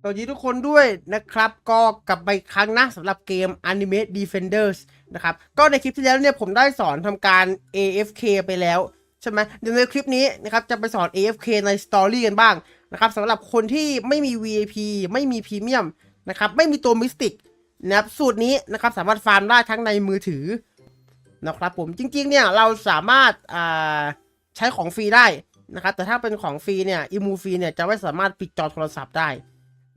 สวัสดีทุกคนด้วยนะครับ ก็กลับไปครั้งนะสำหรับเกม Anime Defenders นะครับ ก็ในคลิปที่แล้วเนี่ยผมได้สอนทำการ AFK ไปแล้ว ใช่ไหมเดี๋ยวในคลิปนี้นะครับจะไปสอน AFK ในสตอรี่กันบ้างนะครับสำหรับคนที่ไม่มี VIP ไม่มีพรีเมียมนะครับไม่มีตัวมิสติกนะครับสูตรนี้นะครับสามารถฟาร์มได้ทั้งในมือถือนะครับผมจริงๆเนี่ยเราสามารถาใช้ของฟรีได้นะครับแต่ถ้าเป็นของฟรีเนี่ยอิมูฟรีเนี่ยจะไม่สามารถปิดจอโทรศัพท์ได้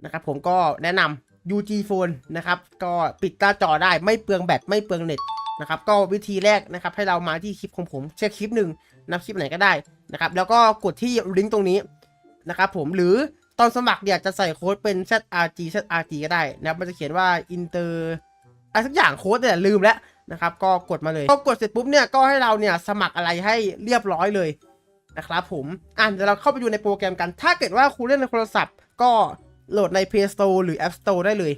นะครับผมก็แนะนำ UG Phone นะครับก็ปิดหน้าจอได้ไม่เปลืองแบตไม่เปลืองเน็ตนะครับก็วิธีแรกนะครับให้เรามาที่คลิปของผมเช็คคลิปหนึ่งนับคลิปไหนก็ได้นะครับแล้วก็กดที่ลิงก์ตรงนี้นะครับผมหรือตอนสมัครเนี่ยจะใส่โค้ดเป็น ZRG ZRG ก็ได้นะครับมันจะเขียนว่า Inter อะไรสักอย่างโค้ดเนี่ยลืมแล้วนะครับก็กดมาเลย ก็กดเสร็จปุ๊บเนี่ยก็ให้เราเนี่ยสมัครอะไรให้เรียบร้อยเลยนะครับผมอะเดี๋ยวเราเข้าไปดูในโปรแกรมกัน ถ้าเกิดว่าคุณเล่นในโทรศัพท์ก็ โหลดใน Play Store หรือ App Store ได้เลย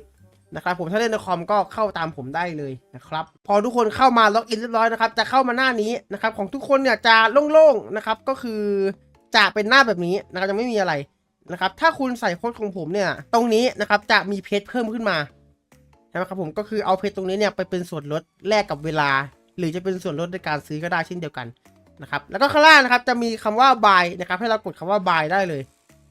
นะครับผมถ้าเล่นในคอมก็เข้าตามผมได้เลยนะครับพอทุกคนเข้ามาล็อกอินเรียบร้อยนะครับจะเข้ามาหน้านี้นะครับของทุกคนเนี่ยจะโล่งๆนะครับก็คือจะเป็นหน้าแบบนี้นะครับจะไม่มีอะไรนะครับถ้าคุณใส่โค้ดของผมเนี่ยตรงนี้นะครับจะมีเพจเพิ่มขึ้นมาใช่ไหมครับผมก็คือเอาเพจตรงนี้เนี่ยไปเป็นส่วนลดแลกกับเวลา หรือจะเป็นส่วนลดในการซื้อก็ได้เช่นเดียวกันนะครับแล้วก็ข้างล่างนะครับจะมีคำว่า buy นะครับให้เรากดคำว่า buy ได้เลย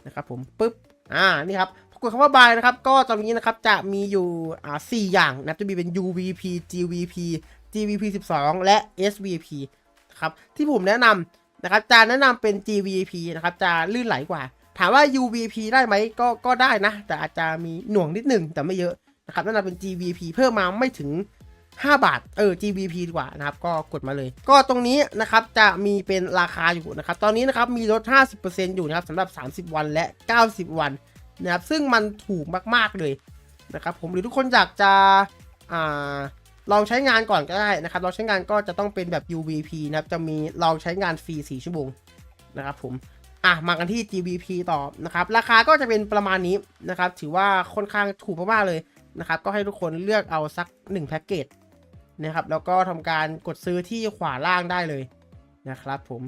นะครับผมปึ๊บอ่านี่ครับ กดคำว่า buy นะครับ ก็ตอนนี้นะครับจะมีอยู่อ่าสี่อย่างนะจะมีเป็น UVP GVP GVP 12 และ SVP นะครับที่ผมแนะนำนะครับจะแนะนำเป็น GVP นะครับจะลื่นไหลกว่า ถามว่า UVP ได้ไหมก็ก็ได้นะ แต่อาจจะมีหน่วงนิดหนึ่งแต่ไม่เยอะนะครับแนะนำเป็น GVP เพิ่มมาไม่ถึง 5 บาทเออ GVP ดีกว่านะครับก็กดมาเลย ก็ตรงนี้นะครับจะมีเป็นราคาอยู่นะครับตอนนี้นะครับมีลด 50%อยู่นะครับสำหรับ 30 วันและ 90 วัน นะครับซึ่งมันถูกมาก ๆเลยนะครับผมหรือทุกคนอยากจะอาลองใช้งานก่อนก็ได้นะครับลองใช้งานก็จะต้องเป็นแบบ UVP นะครับจะมีลองใช้งานฟรี4ชั่วโมงนะครับผมอะมากันที่ GVP ต่อนะครับราคาก็จะเป็นประมาณนี้นะครับถือว่าค่อนข้างถูกมากๆเลยนะครับก็ให้ทุกคนเลือกเอาสัก1แพ็กเกจนะครับแล้วก็ทำการกดซื้อที่ขวาล่างได้เลยนะครับผม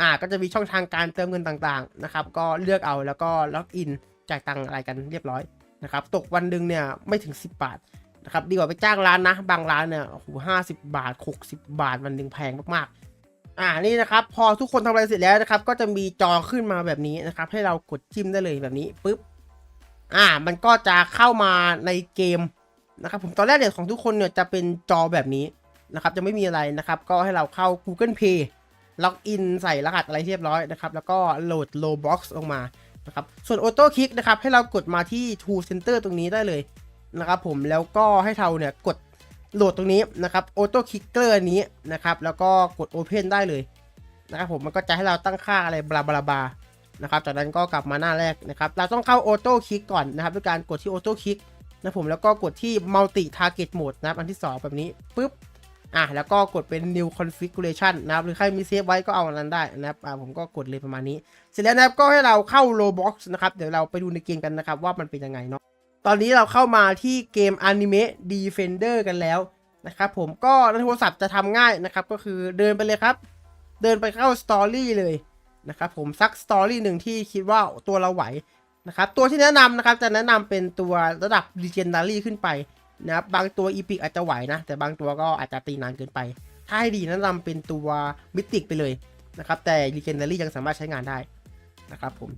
อ่าก็จะมีช่องทางการเติมเงินต่างๆนะครับก็เลือกเอาแล้วก็ล็อกอิน จ่ายตังค์อะไรกันเรียบร้อยนะครับ ตกวันหนึ่งเนี่ยไม่ถึง 10 บาทนะครับดีกว่าไปจ้างร้านนะ บางร้านเนี่ยโอ้โหห้าสิบาท 60 บาทวันหนึ่งแพงมากๆ อ่านี่นะครับ พอทุกคนทำอะไรเสร็จแล้วนะครับ ก็จะมีจอขึ้นมาแบบนี้นะครับ ให้เรากดจิ้มได้เลยแบบนี้ปุ๊บอ่า มันก็จะเข้ามาในเกมนะครับ ผมตอนแรกเนี่ยของทุกคนเนี่ยจะเป็นจอแบบนี้นะครับ จะไม่มีอะไรนะครับ ก็ให้เราเข้า Google Play ล็อกอินใส่รหัสอะไรเรียบร้อยนะครับ แล้วก็โหลด Roblox ลงมา นะครับ ส่วน Auto Click นะครับ ให้เรากดมาที่ Tool Center ตรงนี้ได้เลยนะครับผม แล้วก็ให้เราเนี่ยกดโหลดตรงนี้นะครับ Auto Clicker อันนี้นะครับ แล้วก็กด Open ได้เลยนะครับผม มันก็จะให้เราตั้งค่าอะไรบลาบลาบานะครับ จากนั้นก็กลับมาหน้าแรกนะครับ เราต้องเข้า Auto Click ก่อนนะครับ ด้วยการกดที่ Auto Click นะผม แล้วก็กดที่ Multi Target Mode นะครับ อันที่ 2 แบบนี้ปุ๊บ อะแล้วก็กดเป็น new configuration นะครับ หรือใครมีเซฟไว้ก็เอาอันนั้นได้นะครับอ่าผมก็กดเลยประมาณนี้ เสร็จแล้วนะครับก็ให้เราเข้า Roblox นะครับ เดี๋ยวเราไปดูในเกมกันนะครับว่ามันเป็นยังไงเนาะตอนนี้เราเข้ามาที่เกม Anime Defender กันแล้วนะครับผมก็ในโทรศัพท์จะทำง่ายนะครับ ก็คือเดินไปเลยครับ เดินไปเข้า Story เลยนะครับผมสัก Story หนึ่งที่คิดว่าตัวเราไหวนะครับตัวที่แนะนำนะครับจะแนะนำเป็นตัวระดับ Legendary ขึ้นไป นะครับบางตัวอีพิกอาจจะไหวนะ แต่บางตัวก็อาจจะตีนานเกินไป ถ้าให้ดีแนะนำเป็นตัวมิติกไปเลยนะครับแต่ Legendary ยังสามารถใช้งานได้นะครับผม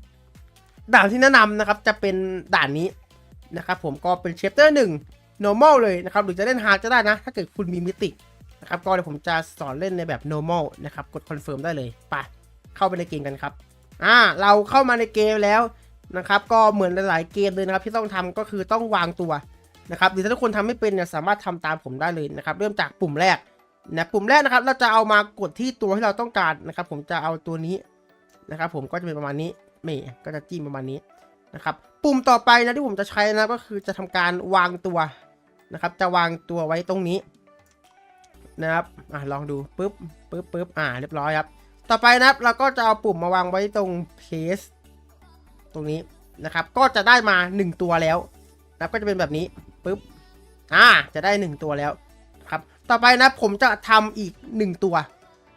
ด่านที่แนะนำนะครับจะเป็นด่านนี้นะครับผมก็เป็นเชปเตอร์หนึ่ง normal เลยนะครับหรือจะเล่น hard ก็ได้นะ ถ้าเกิดคุณมีมิติกนะครับก็เดี๋ยวผมจะสอนเล่นในแบบ normal นะครับกด confirm ได้เลยไปเข้าไปในเกมกันครับอ่าเราเข้ามาในเกมแล้วนะครับก็เหมือนหลายๆเกมเลยนะครับที่ต้องทำก็คือต้องวางตัว นะครับหรือถ้าทุกคนทำไม่เป็นเนี่ยสามารถทำตามผมได้เลยนะครับ เริ่มจากปุ่มแรกนะปุ่มแรกนะครับ เราจะเอามากดที่ตัวที่เราต้องการนะครับ ผมจะเอาตัวนี้นะครับ ผมก็จะเป็นประมาณนี้เมย์ก็จะจิ้มประมาณนี้นะครับ ปุ่มต่อไปนะที่ผมจะใช้นะก็คือจะทำการวางตัวนะครับ จะวางตัวไว้ตรงนี้นะครับอะลองดูปึ๊บปึ๊บปึ๊บอ่าเรียบร้อยครับ ต่อไปนะครับเราก็จะเอาปุ่มมาวางไว้ตรง place ตรงนี้นะครับ ก็จะได้มา 1 ตัวแล้วนับก็จะเป็นแบบนี้ ปุ๊บอ่าจะได้ 1 ตัวแล้วครับ ต่อไปนะผมจะทำอีก 1 ตัว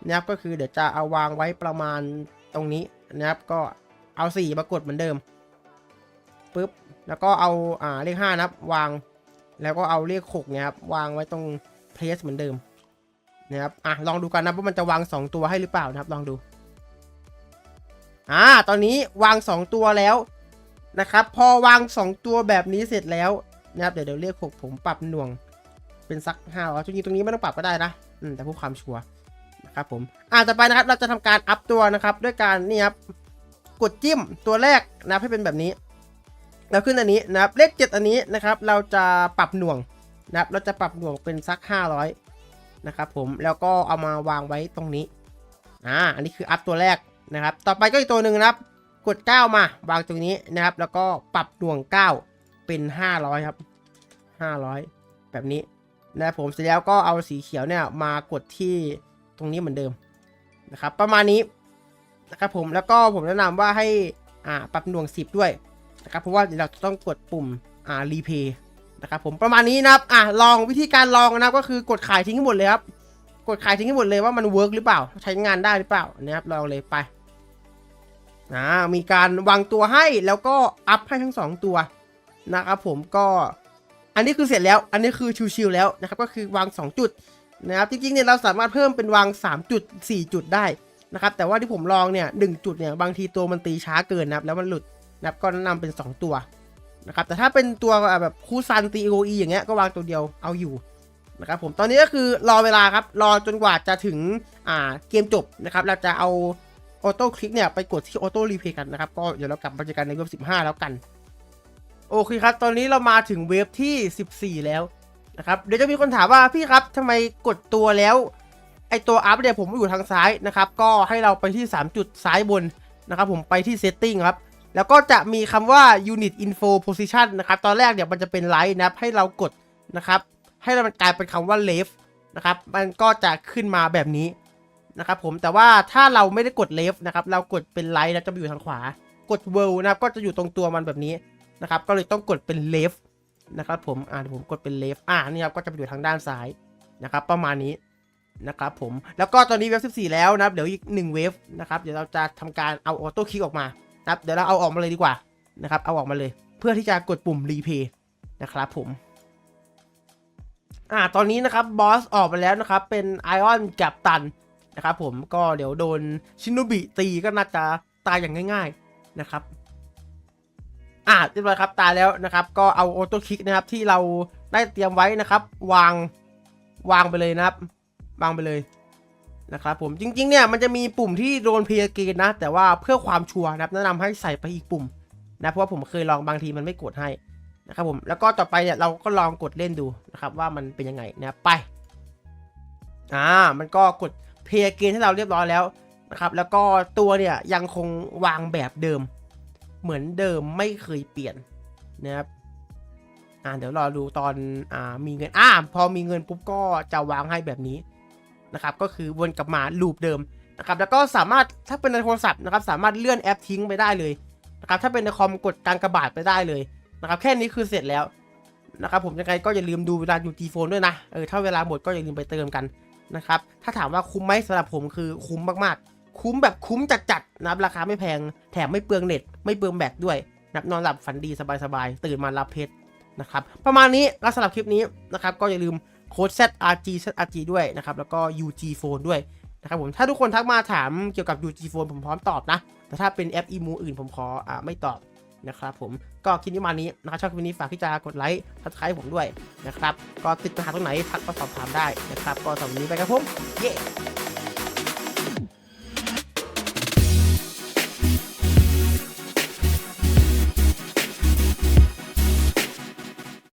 นะครับก็คือเดี๋ยวจะเอาวางไว้ประมาณตรงนี้นะครับก็เอา 4 มากดเหมือนเดิมปุ๊บแล้วก็เอาอ่าเลขห้านะครับวางแล้วก็เอาเลขหกเนี่ยครับวางไว้ตรงเพลสเหมือนเดิมนะครับอะลองดูกันนะว่ามันจะวางสองตัวให้หรือเปล่านะครับลองดูอ่าตอนนี้วางสองตัวแล้วนะครับ พอวางสองตัวแบบนี้เสร็จแล้ว นะครับเดี๋ยวเดี๋ยวเลขหกผมปรับหน่วงเป็นสักห้าร้อยจริงๆตรงนี้ไม่ต้องปรับก็ได้นะอืมแต่เพื่อความชัวร์นะครับผมอ่าต่อไปนะครับเราจะทำการอัพตัวนะครับ ด้วยการนี่ครับกดจิ้มตัวแรกนะครับให้เป็นแบบนี้แล้วขึ้นอันนี้นะครับเลขเจ็ดอันนี้นะครับ เราจะปรับหน่วงนะครับ เราจะปรับหน่วงเป็นสักห้าร้อยนะครับผมแล้วก็เอามาวางไว้ตรงนี้อ่าอันนี้คืออัพตัวแรกนะครับ ต่อไปก็อีกตัวหนึ่งนะครับ กด 9 มาวางตรงนี้นะครับ แล้วก็ปรับหน่วง 9 เป็น500ครับ500แบบนี้นะครับผมเสร็จแล้วก็เอาสีเขียวเนี่ยมากดที่ตรงนี้เหมือนเดิมนะครับประมาณนี้นะครับผมแล้วก็ผมแนะนำว่าให้อ่าปรับหน่วง 10 ด้วยนะครับเพราะว่าเราจะต้องกดปุ่มอ่ารีเพย์นะครับผมประมาณนี้นะครับอะลองวิธีการลองนะครับก็คือกดขายทิ้งให้หมดเลยครับกดขายทิ้งให้หมดเลยว่ามันเวิร์กหรือเปล่า ใช้งานได้หรือเปล่านะครับลองเลยไปอ่ามีการวางตัวให้แล้วก็อัพให้ทั้งสองตัว นะครับผมก็อันนี้คือเสร็จแล้ว อันนี้คือชิวๆแล้วนะครับก็คือวาง 2 จุดนะครับจริงๆเนี่ยเราสามารถเพิ่มเป็นวาง 3 จุด 4 จุดได้นะครับแต่ว่าที่ผมลองเนี่ยหจุดเนี่ยบางทีตัวมันตีช้าเกินนะครับแล้วมันหลุดนะครับก็แนะนำเป็น 2 ตัวนะครับแต่ถ้าเป็นตัวแบบคูซันตีโออีอย่างเงี้ยก็วางตัวเดียวเอาอยู่นะครับผมตอนนี้ก็คือรอเวลาครับรอจนกว่าจะถึงอ่าเกมจบนะครับเราจะเอาออโต้คลิกเนี่ยไปกดที่ออโต้รีเพย์กันนะครับก็เดี๋ยวเรากลับมาเจอกันในเว็บ15 แล้วกัน โอเคครับ ตอนนี้เรามาถึงเว็บที่ 14 แล้วนะครับ เดี๋ยวจะมีคนถามว่าพี่ครับทำไมกดตัวแล้ว ไอตัวอัพเนี่ยผมอยู่ทางซ้ายนะครับ ก็ให้เราไปที่ 3 จุดซ้ายบนนะครับ ผมไปที่ setting ครับ แล้วก็จะมีคำว่า unit info position นะครับ ตอนแรกเนี่ยมันจะเป็นไลท์นะให้เรากดนะครับ ให้มันกลายเป็นคำว่า left นะครับ มันก็จะขึ้นมาแบบนี้นะครับผม แต่ว่าถ้าเราไม่ได้กด left นะครับ เรากดเป็น right นะจะไปอยู่ทางขวา กด world นะครับ ก็จะอยู่ตรงตัวมันแบบนี้ นะครับ ก็เลยต้องกดเป็น left นะครับผม อ่าเดี๋ยวผมกดเป็น left อ่านี่ครับ ก็จะไปอยู่ทางด้านซ้ายนะครับ ประมาณนี้นะครับผม แล้วก็ตอนนี้เวฟ14 แล้วนะครับ เดี๋ยวอีก1เวฟนะครับ เดี๋ยวเราจะทำการเอาออโต้คลิกออกมานะครับ เดี๋ยวเราเอาออกมาเลยดีกว่านะครับ เอาออกมาเลย เพื่อที่จะกดปุ่ม replay นะครับผมอ่าตอนนี้นะครับบอสออกไปแล้วนะครับ เป็นไอออนกับตันนะครับผมก็เดี๋ยวโดนชิน o บิตีก็น่าจะตายอย่างง่าย ๆนะครับ อ่าเรียบร้อยครับตายแล้วนะครับ ก็เอาออโต้คลิกนะครับที่เราได้เตรียมไว้นะครับ วางวางไปเลยนะครับ วางไปเลยนะครับผมจริงๆเนี่ยมันจะมีปุ่มที่โดนเพย์เกนนะ แต่ว่าเพื่อความชัวร์นะครับแนะนำให้ใส่ไปอีกปุ่มนะเพราะว่าผมเคยลองบางทีมันไม่กดให้นะครับผมแล้วก็ต่อไปเนี่ยเราก็ลองกดเล่นดูนะครับว่ามันเป็นยังไงนะครับไปอ่ามันก็กดเพย์เกนให้เราเรียบร้อยแล้วนะครับแล้วก็ตัวเนี่ยยังคงวางแบบเดิม เหมือนเดิมไม่เคยเปลี่ยนนะครับอ่าเดี๋ยวรอดูตอนอ่ามีเงินอ่าพอมีเงินปุ๊บก็จะวางให้แบบนี้นะครับก็คือวนกลับมาลูปเดิมนะครับแล้วก็สามารถถ้าเป็นในโทรศัพท์นะครับสามารถเลื่อนแอปทิ้งไปได้เลยนะครับถ้าเป็นในคอมกดการกระบาดไปได้เลยนะครับแค่นี้คือเสร็จแล้วนะครับผมยังไงก็อย่าลืมดูเวลาอยู่จีโฟนด้วยนะเออถ้าเวลาหมดก็อย่าลืมไปเติมกันนะครับถ้าถามว่าคุ้มไหมสำหรับผมคือคุ้มมากๆ คุ้มแบบคุ้มจัดๆนะครับราคาไม่แพงแถมไม่เปลืองเน็ต ไม่เปลืองแบตด้วยนะครับนอนหลับฝันดีสบายๆ ตื่นมารับเพชรนะครับประมาณนี้แล้วสำหรับคลิปนี้นะครับก็อย่าลืมโค้ด ZRG ZRG ด้วยนะครับแล้วก็ UG Phone ด้วยนะครับผมถ้าทุกคนทักมาถามเกี่ยวกับ UG Phone ผมพร้อมตอบนะ แต่ถ้าเป็นแอปอีมูอื่นผมขออไม่ตอบนะครับผมก็คลิปนี้มานี้นะครับชอบคลิปนี้ฝากที่จะกดไลค์ทักทายผมด้วยนะครับก็ติดปัญหาตรงไหนทักมาสอบถามได้นะครับก็สำหรับวันนี้ไปครับผมเย้